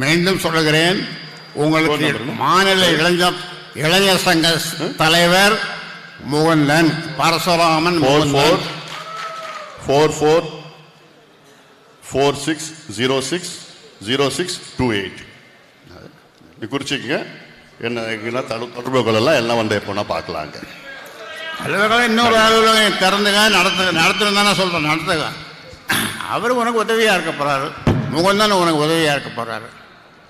மீண்டும் சொல்லுகிறேன். உங்களுக்கு மாநில இளைஞர் இளைஞர் சங்க தலைவர் Mukundan Parasuraman four four Mukundan. Four four four six zero six zero six two eight இது குறிச்சிக்கங்க. என்ன தடு- தொடர்பு கொள்ளலாம் எல்லாம் வந்து எப்போனா பார்க்கலாங்க. தலைவர்களை இன்னொரு அலுவலகம் திறந்துங்க. நடத்து நடத்துன்னு தானே சொல்கிறேன் நடத்துங்க. அவர் உனக்கு உதவியாக இருக்க போகிறாரு முகந்தன் உனக்கு உதவியாக இருக்க போகிறாரு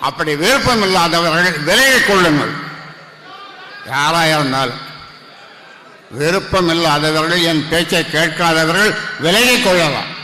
அப்படி விருப்பம் இல்லாதவர்கள் விலகிக் கொள்ளுங்கள். யாராக இருந்தாலும். விருப்பம் இல்லாதவர்கள் என் பேச்சை கேட்காதவர்கள் விலகிக் கொள்ளலாம்.